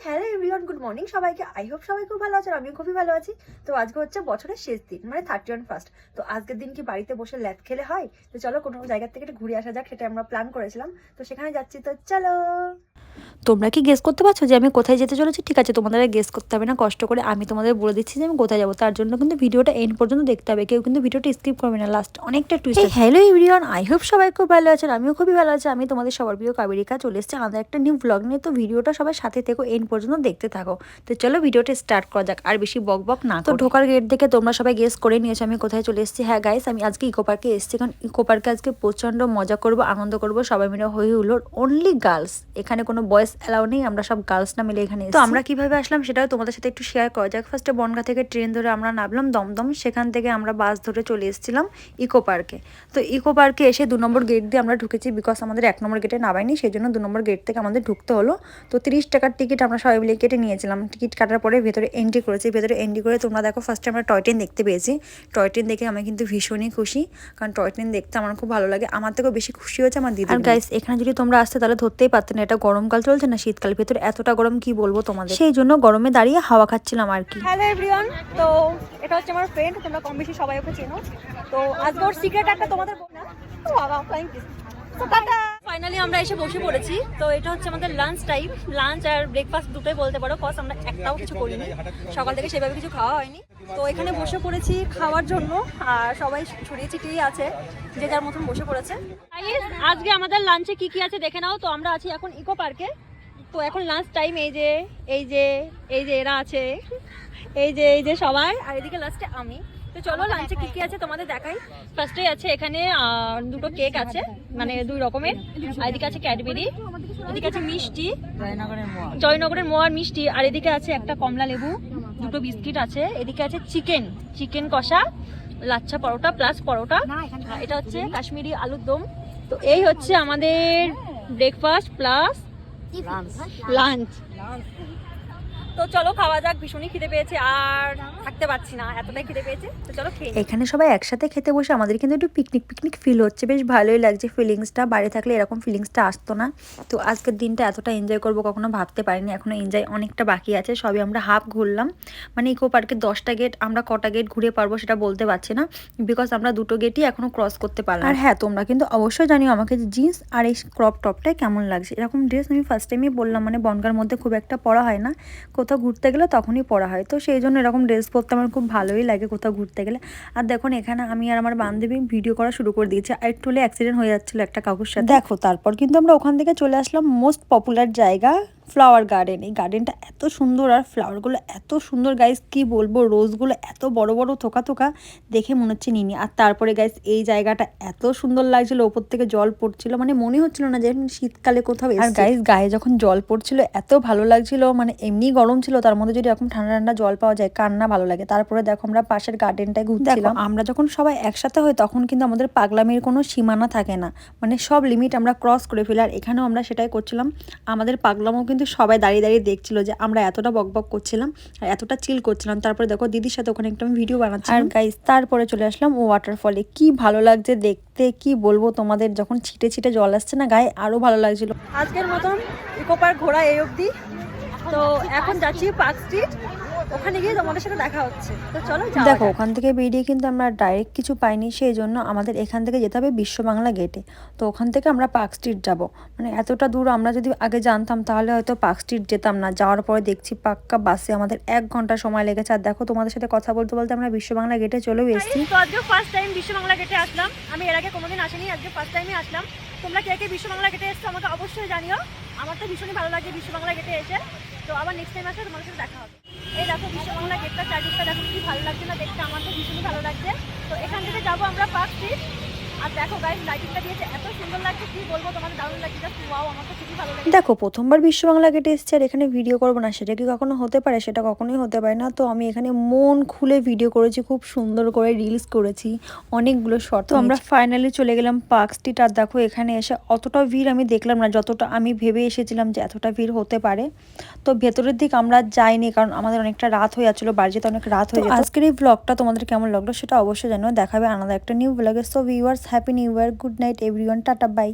Hello everyone good morning সবাইকে I hope সবাই খুব ভালো আছেন আমিও খুবই ভালো আছি। তো আজকে হচ্ছে বছরের শেষ দিন মানে থার্টি ওয়ান ফার্স্ট তো আজকের দিন কি বাড়িতে বসে ল্যাদ খেলে হয়? তো চলো কোনো জায়গা থেকে একটু ঘুরে আসা যাক সেটা আমরা প্ল্যান করেছিলাম। তো সেখানে যাচ্ছি তো চলো। তোমরা কি গেস করতে পারছ যে আমি কোথায় যেতে চলেছি? ঠিক আছে তোমাদের গেস করতে হবে না কষ্ট করে আমি তোমাদের বলে দিচ্ছি যে আমি কোথায় যাব। তার জন্য কিন্তু ভিডিওটা এন্ড পর্যন্ত দেখতে হবে কেউ কিন্তু ভিডিওটা স্কিপ করবে না লাস্ট অনেকটা twist hello everyone I hope সবাই খুব ভালো আছেন আমিও খুবই ভালো আছি। আমি তোমাদের সবার প্রিয় কাবেরিকা চলে এসেছি আমাদের একটা নিউ ব্লগ নিয়ে। তো ভিডিওটা সবাই সাথে থেকো এন্ড পর্যন্ত দেখতে থাকো। তো চলো ভিডিওটা স্টার্ট করা যাক আর বেশি বক বক না তো ঢোকার গেট দেখে তোমরা সবাই গেস করে নিয়েছো আমি কোথায় চলে এসেছি। হ্যাঁ গাইস আমি আজকে ইকো পার্কে এসেছি। কারণ ইকো পার্কে আজকে প্রচণ্ড মজা করব আনন্দ করব সবাই মিলে হই হলো অনলি গার্লস এখানে কোনো বয়েস অ্যালাউ নেই আমরা সব গার্লস না মিলে এখানে তো আমরা কীভাবে আসলাম সেটাও তোমাদের সাথে একটু শেয়ার করা যাক। ফার্স্টে বনগা থেকে ট্রেন ধরে আমরা নামলাম দমদম সেখান থেকে আমরা বাস ধরে চলে এসেছিলাম ইকো পার্কে তো ইকো পার্কে এসে দু নম্বর গেট দিয়ে আমরা ঢুকেছি বিকজ আমাদের এক নম্বর গেটে নামাইনি সেই জন্য দু নম্বর গেট থেকে আমাদের ঢুকতে হলো। তো তিরিশ টাকার টিকিট আমরা সবাই মিলে কেটে নিয়েছিলাম। টিকিট কাটার পরে ভেতরে এন্ট্রি করেছি। ভেতরে এন্ট্রি করে তোমরা দেখো ফার্স্টে আমরা টয় ট্রেন দেখতে পেয়েছি। টয় ট্রেন দেখে আমি কিন্তু ভীষণই খুশি। কারণ টয় ট্রেন দেখতে আমার খুব ভালো লাগে। আমার থেকেও বেশি খুশি হয়েছে আমার দিদি আর গাইস এখানে যদি তোমরা আসতে তাহলে ধরতেই পারতে না এটা গরমকাল চলছে না শীতকাল ভেতরে? এতটা গরম কি বলব তোমাদের? সেই জন্য গরমে দাঁড়িয়ে হাওয়া খাচ্ছিলাম আর কি। হ্যালো এভরিওয়ান তো এটা হচ্ছে আমার ফ্রেন্ড তোমরা কম বেশি সবাই ওকে চেনো। তো আজকে ওর সিক্রেট একটা তোমাদের বল না ও বাবা থ্যাংক ইউ তো টাটা! ফাইনালি আমরা এসে বসে পড়েছি। তো এটা হচ্ছে আমাদের লাঞ্চ টাইম লাঞ্চ আর ব্রেকফাস্ট দুটোই বলতে পারো কজ আমরা একটাও কিছু করিনি। সকাল থেকে সেভাবে কিছু খাওয়া হয়নি। তো এখানে বসে পড়েছি খাওয়ার জন্য, আর সবাই ছড়িয়ে ছিটিয়ে আছে, যে যার মতন বসে পড়েছে। আজকে আমাদের লাঞ্চে কি কি আছে দেখে নাও। তো আমরা আছি এখন ইকো পার্কে তো এখন লাঞ্চ টাইম এই যে এই যে এই যে এরা আছে, এই যে এই যে সবাই। আর এদিকে লাস্টে আমি। তো চলো লাঞ্চে কি কি আছে তোমাদের দেখাই? ফার্স্টে আছে এখানে দুটো কেক আছে মানে দুই রকমের। আর এদিকে আছে ক্যাডবেরি এদিকে আছে মিষ্টি জয়নগরের মোয়ার মিষ্টি। আর এদিকে আছে একটা কমলা লেবু দুটো বিস্কিট আছে। এদিকে আছে চিকেন চিকেন কষা লাচ্ছা পরোটা প্লাস পরোটা। এটা হচ্ছে কাশ্মীরি আলুর দম। তো এই হচ্ছে আমাদের ব্রেকফাস্ট প্লাস লাঞ্চ তো চলো খাওয়া যাক ভীষণই খিদে পেয়েছে। আর থাকতে পারছি না এতটাই খেতে পেয়েছে। তো চলো খেয়ে এখানে সবাই একসাথে খেতে বসে আমাদের কিন্তু একটু পিকনিক পিকনিক ফিল হচ্ছে। বেশ ভালোই লাগছে ফিলিংসটা বাইরে থাকলে এরকম ফিলিংসটা আসতো না। তো আজকের দিনটা এতটা এনজয় করব কখনো ভাবতে পারিনি এখনও এনজয় অনেকটা বাকি আছে। সবই আমরা হাফ ঘুরলাম। মানে ইকো পার্কের দশটা গেট আমরা কটা গেট ঘুরে পারব সেটা বলতে পারছি না। বিকজ আমরা দুটো গেটই এখনও ক্রস করতে পারলাম। আর হ্যাঁ তোমরা কিন্তু অবশ্যই জানিও আমাকে যে জিন্স আর এই ক্রপ টপটাই কেমন লাগছে। এরকম ড্রেস আমি ফার্স্ট টাইমই বললাম মানে বনগার মধ্যে খুব একটা পরা হয় না। কোথাও ঘুরতে গেলে তখনই পরা হয়। তো সেই জন্য এরকম ড্রেস পরতে আমার খুব ভালোই লাগে কোথাও ঘুরতে গেলে। আর দেখুন, এখানে আমি আর আমার বান্ধবী ভিডিও করা শুরু করে দিয়েছি। আর হলে অ্যাক্সিডেন্ট হয়ে যাচ্ছিল একটা কাকুর সাথে। দেখো, তারপর কিন্তু আমরা ওখান থেকে চলে আসলাম মোস্ট পপুলার জায়গা ফ্লাওয়ার গার্ডেন এই গার্ডেনটা এত সুন্দর আর ফ্লাওয়ারগুলো এত সুন্দর গাইস কি বলব? রোজগুলো এত বড় বড় থোকা থোকা দেখে মনে হচ্ছে নিনি। আর তারপরে গাইস এই জায়গাটা এত সুন্দর লাগছিল ওপর থেকে জল পড়ছিল মানে মনে হচ্ছিল না যে শীতকালে কোথাও আর গাইস গায়ে যখন জল পড়ছিল এত ভালো লাগছিল মানে এমনি গরম ছিল তার মধ্যে যদি এরকম ঠান্ডা ঠান্ডা জল পাওয়া যায় কার না ভালো লাগে। তারপরে দেখো আমরা পাশের গার্ডেনটায় ঘুরছিলাম। আমরা যখন সবাই একসাথে হই তখন কিন্তু আমাদের পাগলামির কোনো সীমানা থাকে না। মানে সব লিমিট আমরা ক্রস করে ফেলি আর এখানেও আমরা সেটাই করছিলাম। আমাদের পাগলামও কিন্তু সবাই দাঁড়িয়ে দাঁড়িয়ে দেখছিল যে আমরা এতটা বকবক করছিলাম আর এতটা চিল করছিলাম। তারপরে দেখো দিদির সাথে ওখানে একটা আমি ভিডিও বানাচ্ছি আর গাইস তারপরে চলে আসলাম ও ওয়াটারফলে কি ভালো লাগছে দেখতে কি বলব তোমাদের? যখন ছিটে ছিটে জল আসছে না গায়ে আরও ভালো লাগছিল। আজকের মতন ইকো পার্ক ঘোরা এই অবধি। তো এখন যাচ্ছি পার্ক স্ট্রিট। ওখানে গিয়ে তোমাদের সাথে দেখা হচ্ছে। তো চলো দেখো ওখান থেকে বেরিয়ে কিন্তু আমরা ডাইরেক্ট কিছু পাইনি সেই জন্য আমাদের এখান থেকে যেতে হবে বিশ্ব বাংলা গেটে তো ওখান থেকে আমরা পার্ক স্ট্রিট যাব। মানে এতটা দূর আমরা যদি আগে জানতাম তাহলে হয়তো পার্ক স্ট্রিট যেতাম না। যাওয়ার পরে দেখছি পাক্কা বাসে আমাদের এক ঘণ্টা সময় লেগেছে। আর দেখো তোমাদের সাথে কথা বলতে বলতে আমরা বিশ্ব বাংলা গেটে চলেও এসেছি। তো আজকে ফার্স্ট টাইম বিশ্ব বাংলা গেটে আসলাম। আমি এর আগে কোনোদিন আসিনি আজকে ফার্স্ট টাইমে আসলাম। তোমরা কে কে বিশ্ব বাংলা গেটে এসছো আমাকে অবশ্যই জানিও। আমার তো ভীষণই ভালো লাগে বিশ্ব বাংলা গেটে এসে। তো আবার নেক্সট টাইম আসলে তোমাদের সাথে দেখা হবে। এই দেখো বিশ্ব বাংলা গেটটা চারদিকটা দেখো কি ভালো লাগছে না দেখতে আমার তো ভীষণই ভালো লাগছে। তো এখান থেকে যাব আমরা পার্ক স্ট্রিট আর দেখো গাইজ লাইটিংটা দিয়েছে এত সুন্দর লাগছে কি বলব তোমাদের দারুণ লাগছে জাস্ট ওয়াও আমার তো খুবই ভালো লাগছে। দেখো প্রথমবার বিশ্ব বাংলা গেটে এসেছি আর এখানে ভিডিও করব না সেটা কি কখনো হতে পারে সেটা কখনোই হতে পারে না। তো আমি এখানে মন খুলে ভিডিও করেছি খুব সুন্দর করে রিলস করেছি অনেকগুলো শর্ট তো আমরা ফাইনালি চলে গেলাম পার্ক স্ট্রিট আর দেখো এখানে এসে অতটা ভিড় আমি দেখলাম না যতটা আমি ভেবে এসেছিলাম যে এতটা ভিড় হতে পারে। তো ভেতরের দিক আমরা যাইনি কারণ আমাদের অনেকটা রাত হয়ে যাচ্ছিল বাড়ি যেতে অনেক রাত হয়ে যেত। আজকের এই ব্লগটা তোমাদের কেমন লাগল সেটা অবশ্যই জানো দেখাবে আলাদা একটা নিউ ব্লগে so viewers happy new year good night everyone tata bye